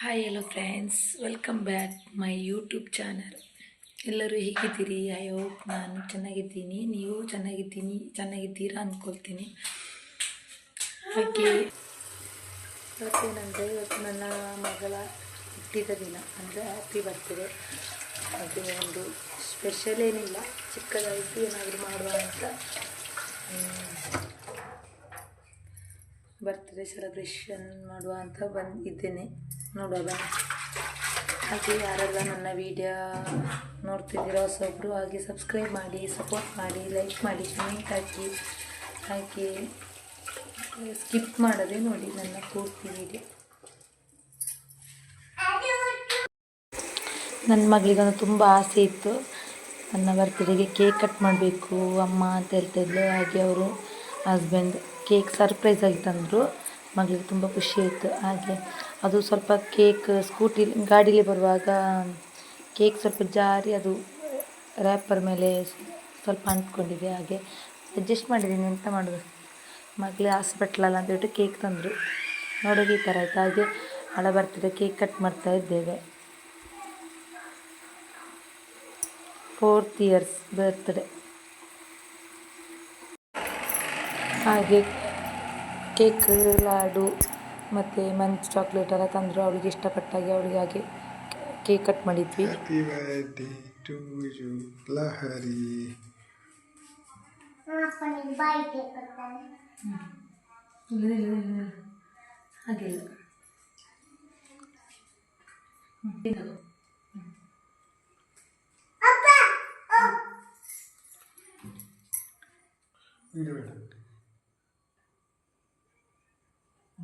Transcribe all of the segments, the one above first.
Hi hello friends welcome back my YouTube channel ಎಲ್ಲರೂ ಹೇಗಿದ್ದೀರಿ? I hope ನಾನು ಚೆನ್ನಾಗಿದ್ದೀನಿ. ನೀವು ಚೆನ್ನಾಗಿದ್ದೀನಿ? ಚೆನ್ನಾಗಿದ್ದೀರಾ ಅಂದ್ಕೊಳ್ತೀನಿ ಓಕೆ. ಇವತ್ತೇನಂದರೆ ಇವತ್ತು ನನ್ನ ಮಗಳ ಹುಟ್ಟಿದ ದಿನ. ಅಂದರೆ ಹ್ಯಾಪಿ ಬರ್ತ್ಡೇ ಹಾಗೆ ಒಂದು ಸ್ಪೆಷಲ್ ಏನಿಲ್ಲ. ಚಿಕ್ಕದಾಗಿ ಏನಾದರೂ ಮಾಡುವ ಅಂತ. ಬರ್ತ್ಡೇ ಸೆಲೆಬ್ರೇಷನ್ ಮಾಡುವ ಅಂತ ಬಂದಿದ್ದೇನೆ. ಬನ್ನಿ ಹಾಗೆ ಯಾರೆಲ್ಲ ನನ್ನ ವಿಡಿಯೋ ನೋಡ್ತಿದ್ದೀರೋ ಹೊಸೊಬ್ಬರು ಹಾಗೆ ಸಬ್ಸ್ಕ್ರೈಬ್ ಮಾಡಿ ಸಪೋರ್ಟ್ ಮಾಡಿ ಲೈಕ್ ಮಾಡಿ ಕಮೆಂಟ್ ಹಾಕಿ. ಹಾಗೆ ಸ್ಕಿಪ್ ಮಾಡದೆ ನೋಡಿ ನನ್ನ ಪೂರ್ತಿ ವಿಡಿಯೋ ನನ್ನ ಮಗಳಿಗೊಂದು ತುಂಬ ಆಸೆ ಇತ್ತು. ನನ್ನ ಬರ್ತ್ಡೇಗೆ ಕೇಕ್ ಕಟ್ ಮಾಡಬೇಕು. ಅಮ್ಮ ಅಂತ ಹೇಳ್ತಿದ್ಲು. ಹಾಗೆ ಅವರು ಹಸ್ಬೆಂಡ್ ಕೇಕ್ ಸರ್ಪ್ರೈಸ್ ಆಗಿ ತಂದರು. ಮಗಳಿಗೆ ತುಂಬ ಖುಷಿ ಆಯಿತು. ಹಾಗೆ ಅದು ಸ್ವಲ್ಪ ಕೇಕ್ ಸ್ಕೂಟಿ ಗಾಡೀಲಿ ಬರುವಾಗ ಕೇಕ್ ಸ್ವಲ್ಪ ಜಾರಿ ಅದು ರ್ಯಾಪರ್ ಮೇಲೆ ಸ್ವಲ್ಪ ಅಂಟ್ಕೊಂಡಿದೆ. ಹಾಗೆ ಅಡ್ಜಸ್ಟ್ ಮಾಡಿದ್ದೀನಿ. ಎಂತ ಮಾಡೋದು? ಮಗಳಿಗೆ ಹಾಸ್ಪಿಟ್ಲಲ್ಲ ಅಂತ ಕೇಕ್ ತಂದರು. ನೋಡೋದು ಈ ಥರ ಆಯಿತು. ಹಾಗೆ ಹಳ ಬರ್ತಿದೆ ಕೇಕ್ ಕಟ್ ಮಾಡ್ತಾ ಇದ್ದೇವೆ. ಫೋರ್ತ್ ಇಯರ್ಸ್ ಬರ್ತ್ಡೇ ಹಾಗೆ ಕೇಕ್ ಲಾಡು ಮತ್ತು ಮಂಚ್ ಚಾಕ್ಲೇಟ್ ಎಲ್ಲ ತಂದರು. ಅವಳಿಗೆ ಇಷ್ಟಪಟ್ಟಾಗೆ ಅವಳಿಗೆ ಹಾಗೆ ಕೇಕ್ ಕಟ್ ಮಾಡಿದ್ವಿ. Happy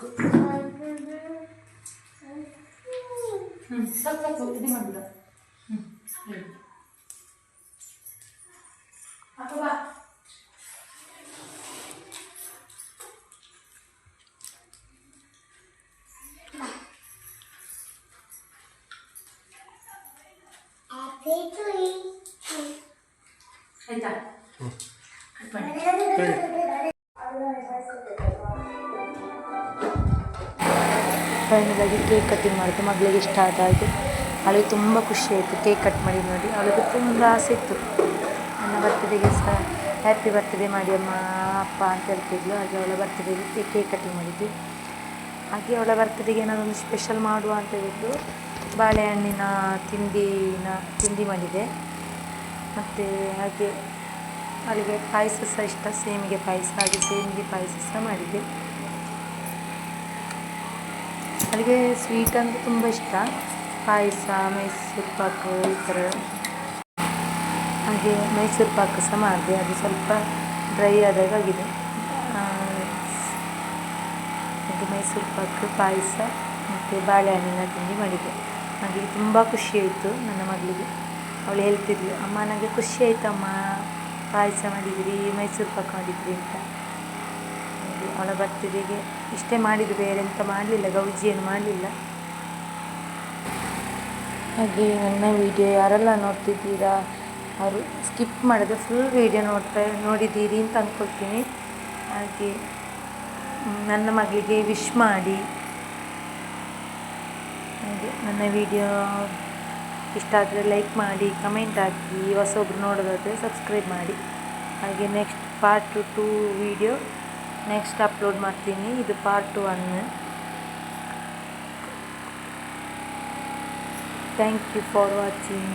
ಸಾಕು ಹ್ಞೂ ಸಾಕು ಸಾಕು ಇದು ಮಾಡಿಲ್ಲ ಹ್ಞೂ ಹೇಳಿ ಅಪ್ಪ ಬಾ ಆಯ್ತಾ ಫೈನಲಾಗಿ ಕೇಕ್ ಕಟ್ಟಿಂಗ್ ಮಾಡಿದ್ದು ಮಗಳಿಗೆ ಇಷ್ಟ ಆದ ಹಾಗೆ. ಅವಳಿಗೆ ತುಂಬ ಖುಷಿ ಆಯಿತು ಕೇಕ್ ಕಟ್ ಮಾಡಿದ್ದು ನೋಡಿ. ಅವಳಿಗೆ ತುಂಬ ಆಸೆ ಇತ್ತು. ನನ್ನ ಬರ್ತಡೇಗೆ ಸಹ ಹ್ಯಾಪಿ ಬರ್ತ್ಡೇ ಮಾಡಿ ಅಮ್ಮ, ಅಪ್ಪ ಅಂತ ಹೇಳ್ತಿದ್ಲು. ಹಾಗೆ ಅವಳ ಬರ್ತಡೇಗೆ ಕೇಕ್ ಕಟ್ಟಿಂಗ್ ಮಾಡಿದ್ವಿ. ಹಾಗೆ ಅವಳ ಬರ್ತ್ಡೇಗೆ ಏನಾದೊಂದು ಸ್ಪೆಷಲ್ ಮಾಡುವ ಅಂತ ಹೇಳಿದ್ದು ಬಾಳೆಹಣ್ಣಿನ ತಿಂಡಿನ ತಿಂಡಿ ಮಾಡಿದೆ. ಮತ್ತು ಹಾಗೆ ಅವಳಿಗೆ ಪಾಯಸ ಸಹ ಇಷ್ಟ. ಸೇಮಿಗೆ ಪಾಯಸ ಹಾಗೆ ಸೇಮಿಗೆ ಪಾಯಸ ಸಹ ಮಾಡಿದ್ದೆ ಅವಳಿಗೆ ಸ್ವೀಟ್ ಅಂದರೆ ತುಂಬ ಇಷ್ಟ. ಪಾಯಸ, ಮೈಸೂರು ಪಾಕು ಈ ಥರ ಹಾಗೆ ಮೈಸೂರು ಪಾಕು ಸಹ ಮಾಡಿದೆ. ಅದು ಸ್ವಲ್ಪ ಡ್ರೈ ಆದಾಗ ಆಗಿದೆ. ಹಾಗೆ ಮೈಸೂರು ಪಾಕು, ಪಾಯಸ ಮತ್ತು ಬಾಳೆಹಣ್ಣಿನ ತಿಂಡಿ ಮಾಡಿದೆ. ಹಾಗೆ ತುಂಬ ಖುಷಿ ಆಯಿತು ನನ್ನ ಮಗಳಿಗೆ. ಅವಳು ಹೇಳ್ತಿದ್ಲು, ಅಮ್ಮ ನನಗೆ ಖುಷಿ ಆಯ್ತಮ್ಮ. ಪಾಯಸ ಮಾಡಿದ್ರಿ ಮೈಸೂರು ಪಾಕು ಮಾಡಿದ್ರಿ ಅಂತ. ಅವಳ ಬರ್ತ್ಡೇಗೆ ಇಷ್ಟೇ ಮಾಡಿದ್ದು ಬೇರೆ ಎಂತ ಮಾಡಲಿಲ್ಲ ಗೌಜಿ ಏನು ಮಾಡಲಿಲ್ಲ. ಹಾಗೆ ನನ್ನ ವಿಡಿಯೋ ಯಾರೆಲ್ಲ ನೋಡ್ತಿದ್ದೀರಾ, ಅವರು ಸ್ಕಿಪ್ ಮಾಡಿದ್ರೆ ಫುಲ್ ವಿಡಿಯೋ ನೋಡ್ತಾ, ನೋಡಿದ್ದೀರಿ ಅಂತ ಅಂದ್ಕೊಳ್ತೀನಿ ಹಾಗೆ ನನ್ನ ಮಗಳಿಗೆ ವಿಶ್ ಮಾಡಿ. ಹಾಗೆ, ನನ್ನ ವಿಡಿಯೋ ಇಷ್ಟ ಆದರೆ ಲೈಕ್ ಮಾಡಿ ಕಮೆಂಟ್ ಹಾಕಿ, ಹೊಸೊಬ್ರು ನೋಡೋದಾದರೆ ಸಬ್ಸ್ಕ್ರೈಬ್ ಮಾಡಿ. ಹಾಗೆ next part two video next upload ಮಾಡ್ತೀನಿ. ಇದು part one thank you for watching